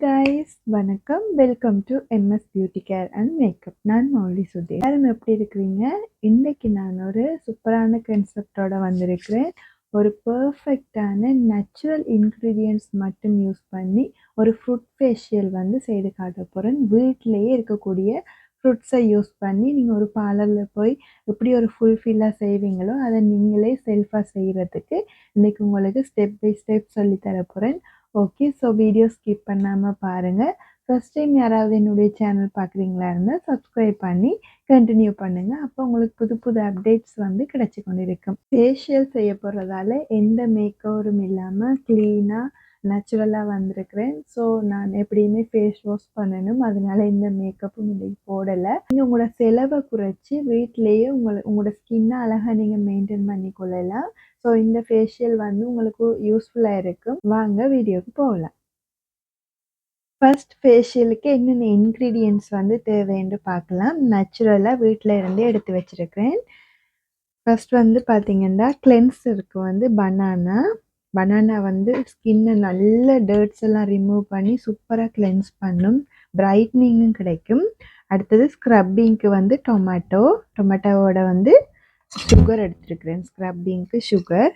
Guys வணக்கம். Welcome to MS beauty care and makeup நான் மௌலி சுதே எல்லாரும் எப்படி இருக்கிறீங்க? இன்னைக்கு நான் ஒரு சூப்பரான கன்செப்டோட வந்திருக்கிறேன். ஒரு பர்ஃபெக்டான நேச்சுரல் இன்க்ரீடியன்ட்ஸ் மட்டும் யூஸ் பண்ணி ஒரு ஃப்ரூட் ஃபேஷியல் வந்து செய்து காட்ட போகிறேன் வீட்டிலேயே இருக்கக்கூடிய ஃப்ரூட்ஸை யூஸ் பண்ணி நீங்கள் ஒரு பார்லரில் போய் எப்படி ஒரு ஃபுல்ஃபில்லாக செய்வீங்களோ அதை நீங்களே செல்ஃபாக செய்கிறதுக்கு இன்றைக்கி உங்களுக்கு ஸ்டெப் பை ஸ்டெப் சொல்லித்தர போகிறேன் ஓகே ஸோ வீடியோ ஸ்கிப் பண்ணாமல் பாருங்கள் ஃபஸ்ட் டைம் யாராவது என்னுடைய சேனல் பார்க்குறீங்களா இருந்தால் சப்ஸ்கிரைப் பண்ணி கண்டினியூ பண்ணுங்கள் அப்போ உங்களுக்கு புது புது அப்டேட்ஸ் வந்து கிடச்சி கொண்டிருக்கும். ஃபேஷியல் செய்ய போகிறதால எந்த மேக்கவரும் இல்லாமல் க்ளீனாக நேச்சுரலாக வந்திருக்கிறேன். ஸோ நான் எப்படியுமே ஃபேஸ் வாஷ் பண்ணணும். அதனால எந்த மேக்கப்பும் இன்றைக்கு போடலை. நீங்கள் உங்களோட செலவை குறைச்சி வீட்டிலேயே உங்களை உங்களோட ஸ்கின்னை அழகாக நீங்கள் மெயின்டைன் பண்ணி கொள்ளலாம். ஸோ இந்த ஃபேஷியல் வந்து உங்களுக்கு யூஸ்ஃபுல்லாக இருக்கும். வாங்க வீடியோவுக்கு போகலாம். ஃபர்ஸ்ட் ஃபேஷியலுக்கு என்னென்ன இன்க்ரீடியன்ட்ஸ் வந்து தேவைன்னு பார்க்கலாம். நேச்சுரலாக வீட்டில் இருந்தே எடுத்து வச்சுருக்கிறேன். ஃபர்ஸ்ட் வந்து பார்த்தீங்கன்னா கிளென்சருக்கு வந்து பனானா பனானா வந்து ஸ்கின்னை நல்ல டர்ட்ஸ் எல்லாம் ரிமூவ் பண்ணி சூப்பராக கிளென்ஸ் பண்ணும். பிரைட்னிங்கும் கிடைக்கும். அடுத்தது ஸ்க்ரப்பிங்க்கு வந்து டொமேட்டோ டொமேட்டோவோட வந்து சுகர் எடுத்துருக்கிறேன். ஸ்க்ரப்பிங்க்கு சுகர்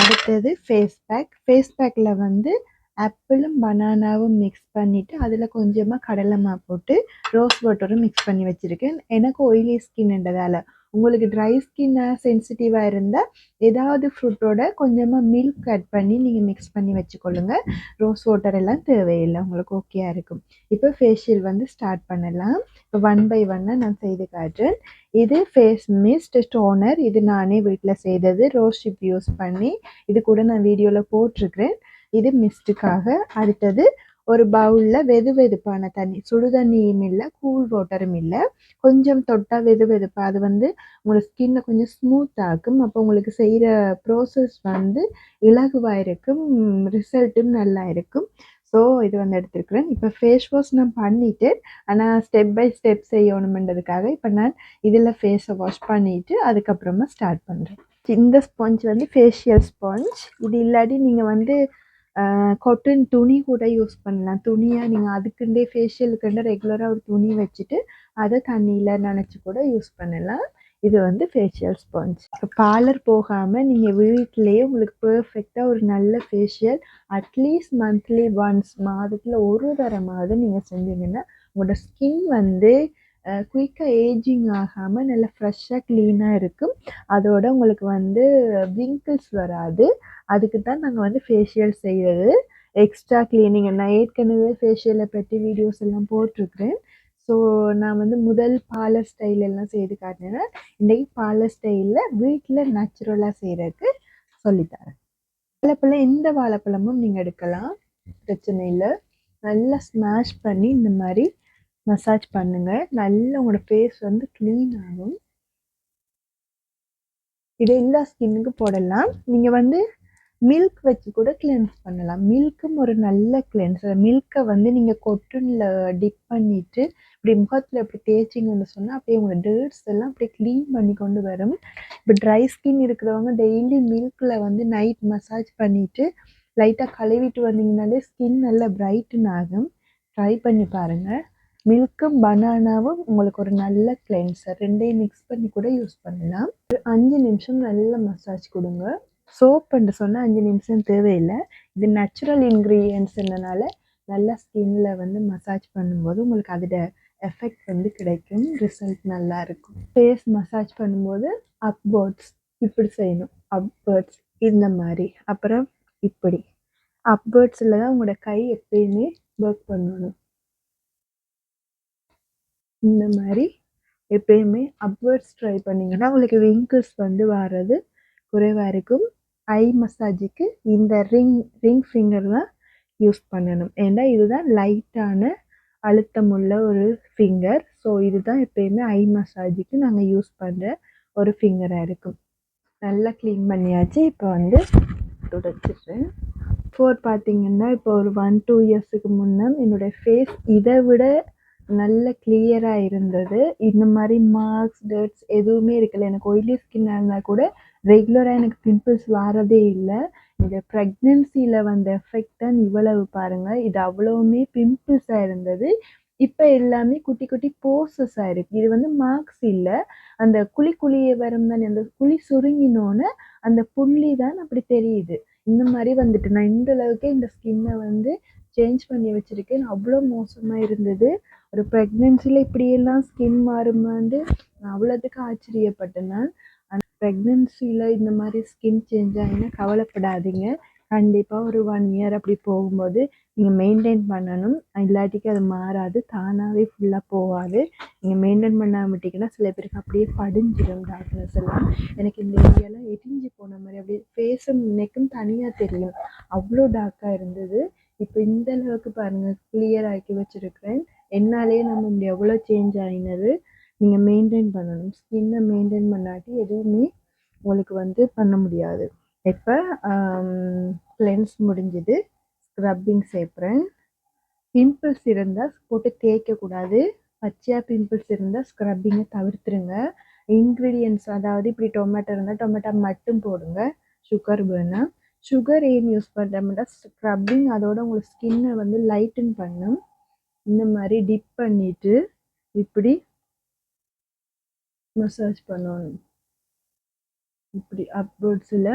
அடுத்தது ஃபேஸ் பேக் ஃபேஸ் பேக்கில் வந்து ஆப்பிளும் பனானாவும் மிக்ஸ் பண்ணிவிட்டு அதில் கொஞ்சமாக கடலைமா போட்டு ரோஸ் வாட்டரும் மிக்ஸ் பண்ணி வச்சுருக்கேன். எனக்கு ஆயிலி ஸ்கின்ன்றதால உங்களுக்கு ட்ரை ஸ்கின்னாக சென்சிட்டிவாக இருந்தால் ஏதாவது ஃப்ரூட்டோட கொஞ்சமாக மில்க் ஆட் பண்ணி நீங்கள் மிக்ஸ் பண்ணி வச்சுக்கொள்ளுங்க. ரோஸ் வாட்டர் எல்லாம் தேவையில்லை உங்களுக்கு ஓகேயாக இருக்கும். இப்போ ஃபேஷியல் வந்து ஸ்டார்ட் பண்ணலாம். இப்போ ஒன் பை ஒன்னாக நான் செய்து காட்டுறேன். இது ஃபேஸ் மிஸ்ட் ஸ்டோனர் இது நானே வீட்டில் செய்தது. ரோஸ் ஷிப் யூஸ் பண்ணி இது கூட நான் வீடியோவில் போட்டிருக்கிறேன். இது மிஸ்டுக்காக அடுத்தது ஒரு பவுலில் வெது வெதுப்பான தண்ணி சுடு தண்ணியும் இல்லை கூல் வாட்டரும் இல்லை. கொஞ்சம் தொட்டால் வெது வெதுப்பா அது வந்து உங்களோட ஸ்கின்னை கொஞ்சம் ஸ்மூத் ஆக்கும். அப்போ உங்களுக்கு செய்கிற ப்ரோசஸ் வந்து இலகுவாக இருக்கும் ரிசல்ட்டும் நல்லா இருக்கும் ஸோ இது வந்து எடுத்துருக்குறேன். இப்போ ஃபேஸ் வாஷ் நான் பண்ணிவிட்டு ஆனால் ஸ்டெப் பை ஸ்டெப் செய்யணுமென்றதுக்காக இப்போ நான் இதில் ஃபேஸை வாஷ் பண்ணிவிட்டு அதுக்கப்புறமா ஸ்டார்ட் பண்ணுறேன் இந்த ஸ்பாஞ்ச் வந்து ஃபேஷியல் ஸ்பாஞ்ச் இது இல்லாட்டி நீங்கள் வந்து கொட்டன் துணி கூட யூஸ் பண்ணலாம். துணியாக நீங்கள் அதுக்குண்டே ஃபேஷியலுக்குண்டே ரெகுலராக ஒரு துணி வச்சுட்டு அதை தண்ணியில் நினச்சி கூட யூஸ் பண்ணலாம். இது வந்து ஃபேஷியல் ஸ்பாஞ்ச் பார்லர் போகாமல் நீங்கள் வீட்டிலேயே உங்களுக்கு பர்ஃபெக்டாக ஒரு நல்ல ஃபேஷியல் அட்லீஸ்ட் மந்த்லி ஒன்ஸ் மாதத்தில் ஒரு தரமாவது நீங்கள் செஞ்சீங்கன்னா உங்களோட ஸ்கின் வந்து குயிக்காக ஏஜிங் ஆகாமல் நல்லா ஃப்ரெஷ்ஷாக க்ளீனாக இருக்கும். அதோட உங்களுக்கு வந்து விங்கிள்ஸ் வராது. அதுக்கு தான் நாங்கள் வந்து ஃபேஷியல் செய்கிறது எக்ஸ்ட்ரா க்ளீனிங் நான் ஏற்கனவே ஃபேஷியலை பற்றி வீடியோஸ் எல்லாம் போட்டிருக்கிறேன். ஸோ நான் வந்து முதல் பார்லர் ஸ்டைல் எல்லாம் செய்து காட்டினேன் இன்றைக்கி பார்லர் ஸ்டைலில் வீட்டில் நேச்சுரலாக செய்கிறதுக்கு சொல்லித்தரேன். வாழைப்பழம் எந்த வாழைப்பழமும் நீங்கள் எடுக்கலாம். பிரச்சனை இல்லை. நல்லா ஸ்மாஷ் பண்ணி இந்த மாதிரி மசாஜ் பண்ணுங்கள் நல்லா உங்களோட ஃபேஸ் வந்து க்ளீன் ஆகும். இது எல்லா ஸ்கின்னுக்கும் போடலாம். நீங்கள் வந்து மில்க் வச்சு கூட கிளென்ஸ் பண்ணலாம். மில்க்கும் ஒரு நல்ல கிளென்சர் மில்கை வந்து நீங்கள் கொட்டனில் டிப் பண்ணிவிட்டு இப்படி முகத்தில் இப்படி தேய்ச்சிங்கன்னு சொன்னால் அப்படியே உங்களோட டேர்ட்ஸ் எல்லாம் அப்படியே க்ளீன் பண்ணி கொண்டு வரும். இப்போ ட்ரை ஸ்கின் இருக்கிறவங்க டெய்லி மில்கில் வந்து நைட் மசாஜ் பண்ணிவிட்டு லைட்டாக கழுவிட்டு வந்தீங்கனாலே ஸ்கின் நல்லா பிரைட்டன் ஆகும் ட்ரை பண்ணி பாருங்கள் மில்க்கும் பனானாவும் உங்களுக்கு ஒரு நல்ல கிளென்சர் ரெண்டையும் மிக்ஸ் பண்ணி கூட யூஸ் பண்ணலாம். ஒரு அஞ்சு நிமிஷம் நல்ல மசாஜ் கொடுங்க. சோப் என்று சொன்னால் அஞ்சு நிமிஷம் தேவையில்லை. இது நேச்சுரல் இன்க்ரீடியன்ஸ்னால நல்லா ஸ்கின்ல வந்து மசாஜ் பண்ணும்போது உங்களுக்கு அதோட எஃபெக்ட் வந்து கிடைக்கும். ரிசல்ட் நல்லா இருக்கும். ஃபேஸ் மசாஜ் பண்ணும்போது அப்வேர்ட்ஸ் இப்படி செய்யணும். அப்வேர்ட்ஸ் இந்த மாதிரி. அப்புறம் இப்படி. அப்வேர்ட்ஸில் தான் உங்களோட கை எப்பயுமே ஒர்க் பண்ணணும். இந்த மாதிரி எப்பயுமே அப்வேர்ட்ஸ் ட்ரை பண்ணிங்கன்னா உங்களுக்கு விங்கிள்ஸ் வந்து வர்றது குறைவாக இருக்கும். ஐ மசாஜுக்கு இந்த ரிங் ரிங் ஃபிங்கர் தான் யூஸ் பண்ணணும். ஏன்னா இதுதான் லைட்டான அழுத்தமுள்ள ஒரு ஃபிங்கர் ஸோ இதுதான் எப்பயுமே ஐ மசாஜுக்கு நாங்கள் யூஸ் பண்ணுற ஒரு ஃபிங்கராக இருக்கும். நல்லா க்ளீன் பண்ணியாச்சு. இப்போ வந்து துடைச்சிடுறேன். ஃபோர் பார்த்தீங்கன்னா இப்போ ஒரு ஒன் டூ இயர்ஸுக்கு முன்னே என்னுடைய ஃபேஸ் இதை விட நல்ல கிளியராக இருந்தது. இந்த மாதிரி மார்க்ஸ் டர்ட்ஸ் எதுவுமே இருக்கல. எனக்கு ஒயிலி ஸ்கின்னாக இருந்தால் கூட ரெகுலராக எனக்கு பிம்பிள்ஸ் வரதே இல்லை. இந்த ப்ரெக்னென்சியில் வந்த எஃபெக்ட் தான் இவ்வளவு பாருங்கள் இது அவ்வளவுமே பிம்பிள்ஸாக இருந்தது. இப்போ எல்லாமே குட்டி குட்டி போர்சஸ் ஆயிருக்கு இது வந்து மார்க்ஸ் இல்லை. அந்த குழி குழியை வரும் தானே அந்த குழி சுருங்கினோன்னு அந்த புள்ளி தான் அப்படி தெரியுது. இந்த மாதிரி வந்துட்டு நான் இந்த அளவுக்கு இந்த ஸ்கின்னை வந்து சேஞ்ச் பண்ணி வச்சுருக்கேன். அவ்வளோ மோசமாக இருந்தது. ஒரு ப்ரெக்னென்சியில் இப்படியெல்லாம் ஸ்கின் மாறும்போது நான் அவ்வளோத்துக்கு ஆச்சரியப்பட்டேன். நான் ப்ரெக்னென்சியில் இந்த மாதிரி ஸ்கின் சேஞ்ச் ஆகினா கவலைப்படாதீங்க. கண்டிப்பாக ஒரு ஒன் இயர் அப்படி போகும்போது நீங்கள் மெயின்டைன் பண்ணணும். இல்லாட்டிக்கு அது மாறாது. தானாகவே ஃபுல்லாக போகாது. நீங்கள் மெயின்டைன் பண்ணாமல் விட்டிங்கன்னா சில பேருக்கு அப்படியே படிஞ்சிடும் டார்க்னஸ் எல்லாம். எனக்கு இந்த ஏரியாலாம் எரிஞ்சு போன மாதிரி அப்படியே ஃபேஸும் நெக்கும் தனியாக தெரியும். அவ்வளோ டார்க்காக இருந்தது. இப்போ இந்த அளவுக்கு பாருங்கள் கிளியர் ஆக்கி வச்சுருக்கிறேன். என்னாலே நம்ம இப்படி எவ்வளோ சேஞ்ச் ஆகினது நீங்கள் மெயின்டைன் பண்ணணும். ஸ்கின்னை மெயின்டைன் பண்ணாட்டி எதுவுமே உங்களுக்கு வந்து பண்ண முடியாது. இப்போ கிளென்ஸ் முடிஞ்சுது. ஸ்க்ரப்பிங் சேர்க்குறேன் பிம்பிள்ஸ் இருந்தால் போட்டு தேய்க்கக்கூடாது பச்சையாக பிம்பிள்ஸ் இருந்தால் ஸ்க்ரப்பிங்கை தவிர்த்துருங்க. இன்க்ரீடியன்ஸ் அதாவது இப்படி டொமேட்டோ இருந்தால் டொமேட்டோ மட்டும் போடுங்க. சுகர் வேணால் சுகர் ஏன் யூஸ் பண்ணுறோம்னா ஸ்க்ரப்பிங் அதோட உங்களுக்கு ஸ்கின்னை வந்து லைட்டன் பண்ணும். இந்த மாதிரி டிப் பண்ணிட்டு இப்படி மசாஜ் பண்ணணும். இப்படி அப்வர்ட்ஸில்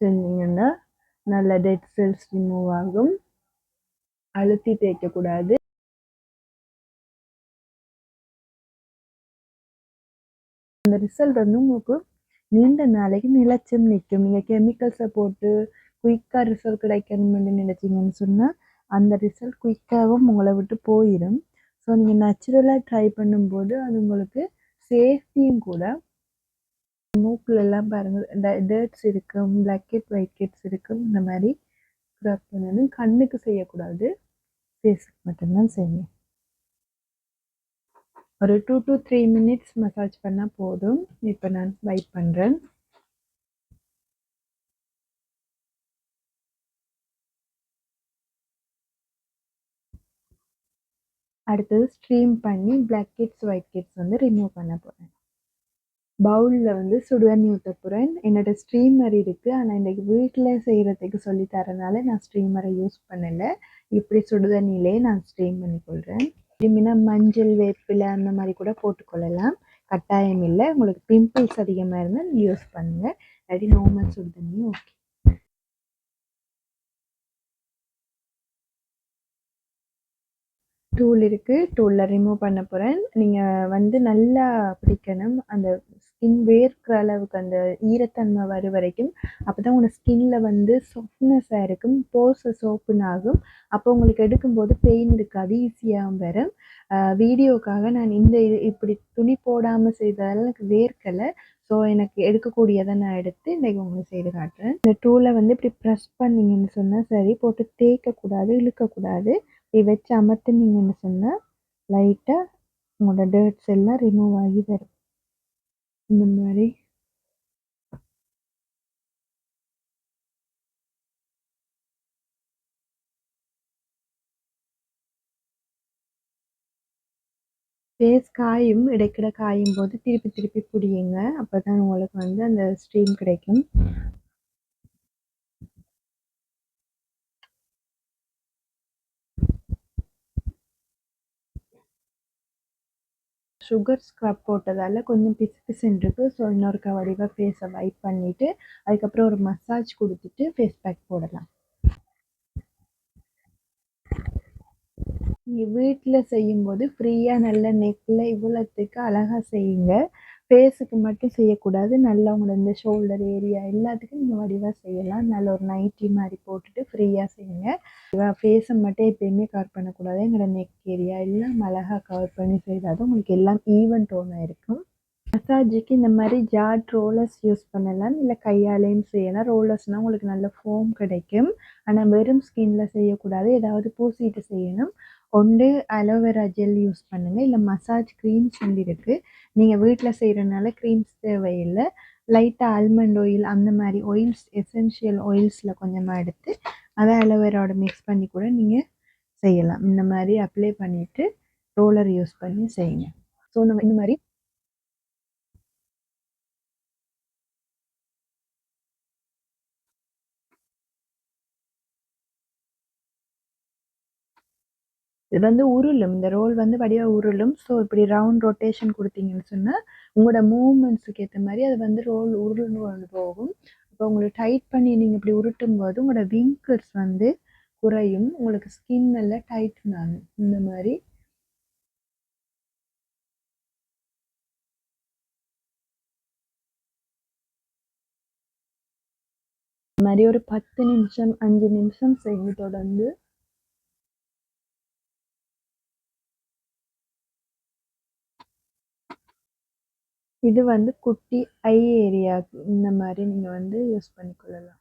செஞ்சிங்கன்னா நல்ல டெட் செல்ஸ் ரிமூவ் ஆகும். அழுத்தி தேய்க்கக்கூடாது. அந்த ரிசல்ட் வந்து உங்களுக்கு நீண்ட நாளைக்கு நிலச்சம் நிற்கும். நீங்கள் கெமிக்கல்ஸை போட்டு குயிக்காக ரிசல்ட் கிடைக்கணும்னு நினச்சிங்கன்னு சொன்னால் அந்த ரிசல்ட் குயிக்காகவும் உங்களை விட்டு போயிடும் ஸோ நீங்கள் நேச்சுரலாக ட்ரை பண்ணும்போது அது உங்களுக்கு சேஃப்டியும் கூட மூக்கில் எல்லாம் பாருங்கள் டேர்ட்ஸ் இருக்கும் பிளாக் ஹெட் ஒயிட் ஹெட்ஸ் இருக்கும் இந்த மாதிரி ஸ்க்ரப் பண்ணணும். கண்ணுக்கு செய்யக்கூடாது ஃபேஸுக்கு மட்டும்தான் செய்யணும். ஒரு two to three minutes massage பண்ணால் போதும். இப்போ நான் வைப் பண்ணுறேன் அடுத்தது ஸ்ட்ரீம் பண்ணி பிளாக் கிட்ஸ் ஒயிட் கிட்ஸ் வந்து ரிமூவ் பண்ண போகிறேன் பவுலில் வந்து சுடுதண்ணி ஊற்ற போகிறேன் என்னோட ஸ்ட்ரீமர் இருக்குது ஆனால் இன்றைக்கி வீட்டில் செய்கிறதுக்கு சொல்லி தரனால நான் ஸ்ட்ரீமரை யூஸ் பண்ணலை. இப்படி சுடுதண்ணிலே நான் ஸ்ட்ரீம் பண்ணி கொள்கிறேன் திரும்பினா மஞ்சள் வேப்பிலை அந்த மாதிரி கூட போட்டுக்கொள்ளலாம் கட்டாயம் இல்லை. உங்களுக்கு பிம்பிள்ஸ் அதிகமாக இருந்தால் யூஸ் பண்ணுங்கள் இல்லாட்டி நார்மல் சுடுதண்ணியும் ஓகே டூல் இருக்குது டூலில் ரிமூவ் பண்ண போகிறேன் நீங்கள் வந்து நல்லா பிடிக்கணும். அந்த ஸ்கின் வேர்க்கிற அளவுக்கு அந்த ஈரத்தன்மை வரும் வரைக்கும். அப்போ தான் உங்கள் ஸ்கின்னில் வந்து சாஃப்ட்னஸாக இருக்கும். போர்ஸஸ் ஓப்பன் ஆகும். அப்போ உங்களுக்கு எடுக்கும்போது பெயின் இருக்காது. ஈஸியாகவும் வரும். வீடியோக்காக நான் இந்த இது இப்படி துணி போடாமல் செய்ததால் எனக்கு வேர்க்கலை. ஸோ எனக்கு எடுக்கக்கூடியதை நான் எடுத்து இன்றைக்கி உங்களுக்கு செய்து காட்டுறேன். இந்த டூலை வந்து இப்படி ப்ரெஸ் பண்ணிங்கன்னு சொன்னால் சரி போட்டு தேய்க்கக்கூடாது இழுக்கக்கூடாது. இப்படி வச்சு அமர்த்தினீங்கன்னு சொன்னால் லைட்டாக உங்களோட டேர்ட்ஸ் எல்லாம் ரிமூவ் ஆகி வரும். இந்த மாதிரி. ஃபேஸ் காயும் இடைக்கிட காயும் போது திருப்பி திருப்பி பிடிங்க அப்போ தான் உங்களுக்கு வந்து அந்த ஸ்ட்ரீம் கிடைக்கும். சுகர் ஸ்க்ரப் போட்டதால் கொஞ்சம் பிசு பிசுன்னு இருக்குது ஸோ இன்னொருக்கா வடிவாக ஃபேஸை வைப் பண்ணிவிட்டு அதுக்கப்புறம் ஒரு மசாஜ் கொடுத்துட்டு ஃபேஸ் பேக் போடலாம். நீங்கள் வீட்டில் செய்யும்போது ஃப்ரீயாக நல்ல நெக்கில் இவ்வளோத்துக்கு அழகாக செய்யுங்க. ஃபேஸுக்கு மட்டும் செய்யக்கூடாது. நல்லா உங்களோட இந்த ஷோல்டர் ஏரியா எல்லாத்துக்கும் நீங்கள் வடிவாக செய்யலாம். நல்ல ஒரு நைட்டி மாதிரி போட்டுட்டு ஃப்ரீயாக செய்யுங்க. ஃபேஸை மட்டும் எப்பயுமே கவர் பண்ணக்கூடாது. எங்களோட நெக் ஏரியா எல்லாம் அழகாக கவர் பண்ணி செய்தால் உங்களுக்கு எல்லாம் ஈவன் டோனாக இருக்கும். மசாஜுக்கு இந்த மாதிரி ஜாட் ரோலர்ஸ் யூஸ் பண்ணலாம். இல்லை கையாலேயும் செய்யலாம். ரோலர்ஸ்னால் உங்களுக்கு நல்ல ஃபோம் கிடைக்கும். ஆனால் வெறும் ஸ்கின்ல செய்யக்கூடாது. ஏதாவது பூசிட்டு செய்யணும். ஒன்று அலோவேரா ஜெல் யூஸ் பண்ணுங்கள் இல்லை மசாஜ் க்ரீம்ஸ் வந்து இருக்குது நீங்கள் வீட்டில் செய்கிறனால க்ரீம்ஸ் தேவையில்லை. லைட்டாக ஆல்மண்ட் ஆயில் அந்த மாதிரி ஆயில்ஸ் எசென்ஷியல் ஆயில்ஸில் கொஞ்சமாக எடுத்து அதை அலோவேராவோட மிக்ஸ் பண்ணி கூட நீங்கள் செய்யலாம். இந்த மாதிரி அப்ளை பண்ணிவிட்டு ரோலர் யூஸ் பண்ணி செய்யுங்க. ஸோ நம்ம இந்த மாதிரி இது வந்து உருளும். இந்த ரோல் வந்து வடிவாக உருளும். ஸோ இப்படி ரவுண்ட் ரொட்டேஷன் கொடுத்தீங்கன்னு சொன்னால் உங்களோட மூமெண்ட்ஸுக்கு ஏற்ற மாதிரி அது வந்து ரோல் உருளுன்னு கொண்டு போகும். இப்போ உங்களை டைட் பண்ணி நீங்கள் இப்படி உருட்டும் போது உங்களோட விங்கர்ஸ் வந்து குறையும். உங்களுக்கு ஸ்கின் எல்லாம் டைட் ஆகும். இந்த மாதிரி. மாதிரி ஒரு பத்து நிமிஷம் அஞ்சு நிமிஷம் செய்து தொடர்ந்து இது வந்து குட்டி ஐ ஏரியாவுக்கு இந்த மாதிரி நீங்கள் வந்து யூஸ் பண்ணிக்கொள்ளலாம்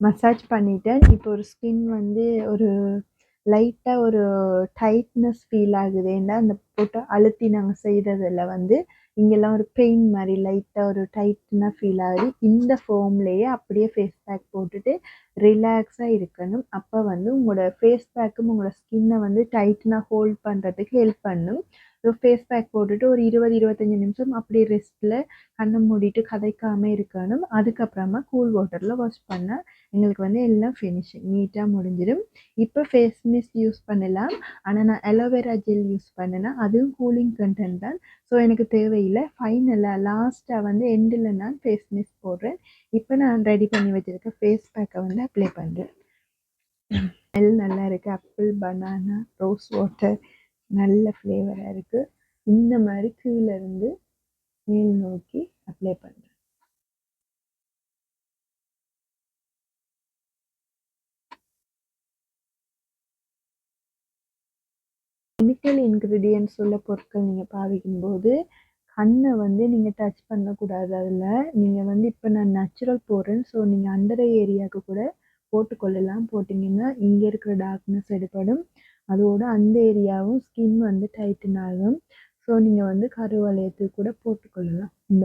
மசாஜ் பண்ணிட்டேன். இப்போ ஒரு ஸ்கின் வந்து ஒரு லைட்டாக ஒரு டைட்னஸ் ஃபீல் ஆகுதுன்னா அந்த போட்டு அழுத்தி நாங்கள் செய்ததில் வந்து இங்கெல்லாம் ஒரு பெயின் மாதிரி லைட்டாக ஒரு டைட்னாக ஃபீல் ஆகி இந்த ஃபோம்லேயே அப்படியே ஃபேஸ் பேக் போட்டுட்டு ரிலாக்ஸாக இருக்கணும். அப்போ வந்து உங்களோட ஃபேஸ் பேக்கும் உங்களோட ஸ்கின்னை வந்து டைட்னாக ஹோல்ட் பண்ணுறதுக்கு ஹெல்ப் பண்ணும். ஸோ ஃபேஸ் பேக் போட்டுட்டு ஒரு இருபது இருபத்தஞ்சி நிமிஷம் அப்படியே ரெஸ்ட்டில் கண்ணை மூடிட்டு கதைக்காமல் இருக்கணும். அதுக்கப்புறமா கூல் வாட்டரில் வாஷ் பண்ணால் எங்களுக்கு வந்து எல்லாம் ஃபினிஷிங் நீட்டாக முடிஞ்சிடும். இப்போ ஃபேஸ் மிஸ்ட் யூஸ் பண்ணலாம். ஆனால் நான் அலோவேரா ஜெல் யூஸ் பண்ணேன்னா அதுவும் கூலிங் கண்டென்ட் தான். ஸோ எனக்கு தேவையில்லை. ஃபைனலாக லாஸ்ட்டாக வந்து எண்டில் நான் ஃபேஸ் மிஸ்ட் போடுறேன். இப்போ நான் ரெடி பண்ணி வச்சுருக்க ஃபேஸ் பேக்கை வந்து அப்ளை பண்ணுறேன் ஸ்மெல் நல்லா இருக்குது ஆப்பிள் பனானா ரோஸ் வாட்டர் நல்ல ஃப்ளேவராக இருக்குது இந்த மாதிரி கீழேருந்து மேல் நோக்கி அப்ளை பண்ணுறேன் கெமிக்கல் இன்க்ரீடியன்ட்ஸ் உள்ள பொருட்கள் நீங்கள் பாவிக்கும்போது கண்ணை வந்து நீங்கள் டச் பண்ணக்கூடாது அதில். நீங்கள் வந்து இப்போ நான் நேச்சுரல் போடுறேன் ஸோ நீங்கள் அண்டர் ஏரியாவுக்கு கூட போட்டுக்கொள்ளலாம். போட்டிங்கன்னா இங்கே இருக்கிற டார்க்னஸ் எடுப்படும் அதோட அந்த ஏரியாவும் ஸ்கின் வந்து டைட்டன் ஆகும் ஸோ நீங்கள் வந்து கருவளையத்துக்கு கூட போட்டுக்கொள்ளலாம். இந்த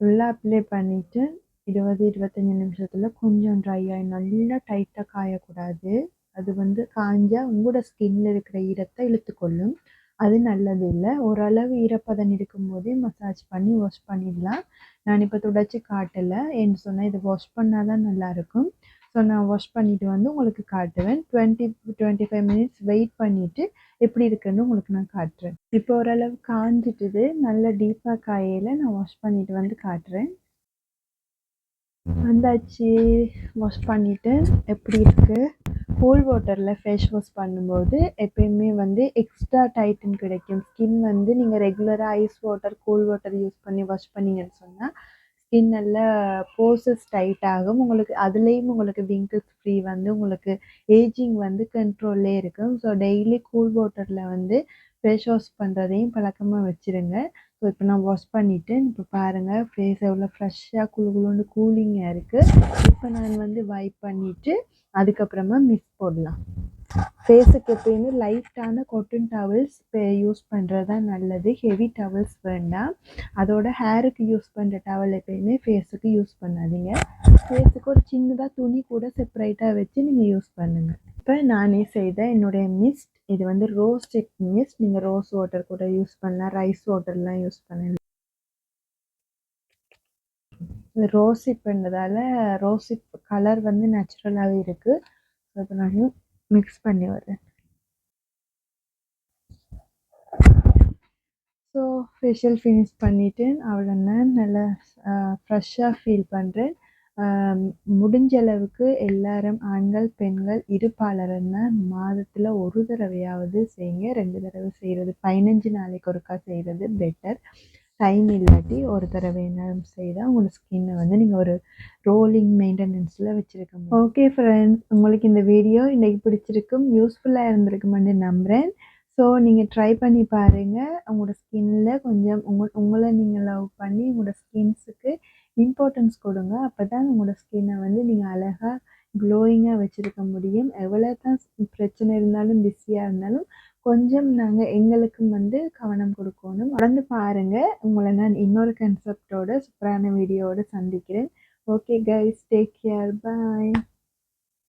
ஃபுல்லாக அப்ளை பண்ணிவிட்டு இருபது இருபத்தஞ்சி நிமிஷத்தில் கொஞ்சம் ட்ரை ஆகி நல்லா டைட்டாக காயக்கூடாது. அது வந்து காஞ்சால் உங்களோட ஸ்கின்னில் இருக்கிற ஈரத்தை இழுத்துக்கொள்ளும். அது நல்லது இல்லை. ஓரளவு ஈரப்பதம் இருக்கும்போதே மசாஜ் பண்ணி வாஷ் பண்ணிடலாம். நான் இப்போ துடைச்சி காட்டலை. என்று சொன்னால் இதை வாஷ் பண்ணால் தான் நல்லாயிருக்கும் ஸோ நான் வாஷ் பண்ணிவிட்டு வந்து உங்களுக்கு காட்டுவேன் twenty twenty five minutes wait பண்ணிவிட்டு எப்படி இருக்குன்னு உங்களுக்கு நான் காட்டுறேன். இப்போ ஓரளவு காஞ்சிட்டுது. நல்ல டீப்பாக காயில் நான் வாஷ் பண்ணிவிட்டு வந்து காட்டுறேன். வந்தாச்சு. வாஷ் பண்ணிவிட்டு எப்படி இருக்குது கோல்ட் வாட்டரில் ஃபேஸ் வாஷ் பண்ணும்போது எப்பயுமே வந்து எக்ஸ்ட்ரா டைட்டன் கிடைக்கும். ஸ்கின் வந்து நீங்கள் ரெகுலராக ice water cold water use பண்ணி வாஷ் பண்ணிங்கன்னு சொன்னால் ஸ்கின் நல்லா போர்சஸ் டைட் ஆகும் உங்களுக்கு அதுலேயும் உங்களுக்கு விங்கிள்ஸ் ஃப்ரீ வந்து உங்களுக்கு ஏஜிங் வந்து கண்ட்ரோல்லே இருக்கும். ஸோ டெய்லி கூல் வாட்டரில் வந்து ஃபேஸ் வாஷ் பண்ணுறதையும் பழக்கமாக வச்சுருங்க. ஸோ இப்போ நான் வாஷ் பண்ணிவிட்டு இப்போ பாருங்கள் ஃபேஸ் எவ்வளோ ஃப்ரெஷ்ஷாக குழு குழுன்னு கூலிங்காக இருக்குது இப்போ நான் வந்து வைப் பண்ணிவிட்டு அதுக்கப்புறமா மிஸ் போடலாம். ஃபேஸுக்கு எப்பயுமே லைட்டான காட்டன் டவல்ஸ் யூஸ் பண்ணுறது தான் நல்லது. ஹெவி டவல்ஸ் வேண்டாம். அதோட ஹேருக்கு யூஸ் பண்ணுற டவல் எப்பயுமே ஃபேஸுக்கு யூஸ் பண்ணாதீங்க. ஃபேஸுக்கு ஒரு சின்னதாக துணி கூட செப்பரேட்டாக வச்சு நீங்கள் யூஸ் பண்ணுங்கள் இப்போ நானே செய்த என்னுடைய மிஸ்ட் இது வந்து ரோஸ் செக் மிஸ்ட் நீங்கள் ரோஸ் வாட்டர் கூட யூஸ் பண்ணலாம். ரைஸ் வாட்டர்லாம் யூஸ் பண்ணலாம். ரோசிப் பண்ணதால் ரோசிப் கலர் வந்து நேச்சுரலாகவே இருக்குது இப்போ நான் மிக்ஸ் பண்ணி வரேன் ஸோ ஃபேஷியல் ஃபினிஷ் பண்ணிவிட்டு அவ்வளோதான் நல்லா ஃப்ரெஷ்ஷாக ஃபீல் பண்ணுறேன் முடிஞ்ச அளவுக்கு எல்லாரும் ஆண்கள் பெண்கள் இருப்பாளர்னா மாதத்தில் ஒரு தடவையாவது செய்யுங்க. ரெண்டு தடவை செய்கிறது பதினஞ்சு நாளைக்கு ஒருக்கா செய்கிறது பெட்டர் டைம் இல்லாட்டி ஒரு தடவை என்ன செய்தால் உங்களோட ஸ்கின்னை வந்து நீங்கள் ஒரு ரோலிங் மெயின்டெனன்ஸில் வச்சுருக்க ஓகே ஃப்ரெண்ட்ஸ் உங்களுக்கு இந்த வீடியோ இன்றைக்கி பிடிச்சிருக்கும் யூஸ்ஃபுல்லாக இருந்திருக்குமென்னு நம்புகிறேன் ஸோ நீங்கள் ட்ரை பண்ணி பாருங்கள் உங்களோட ஸ்கின்னில் கொஞ்சம் உங்கள் உங்களை நீங்கள் லவ் பண்ணி உங்களோட ஸ்கின்ஸுக்கு இம்பார்ட்டன்ஸ் கொடுங்க. அப்போ தான் உங்களோட ஸ்கின்னை வந்து நீங்கள் அழகாக க்ளோயிங்காக வச்சுருக்க முடியும். எவ்வளோ தான் பிரச்சனை இருந்தாலும் பிஸியாக இருந்தாலும் கொஞ்சம் நாங்கள் எங்களுக்கும் வந்து கவனம் கொடுக்கணும். தொடர்ந்து பாருங்கள் உங்களை நான் இன்னொரு கன்செப்டோட சூப்பரான வீடியோவோட சந்திக்கிறேன். Okay guys take care bye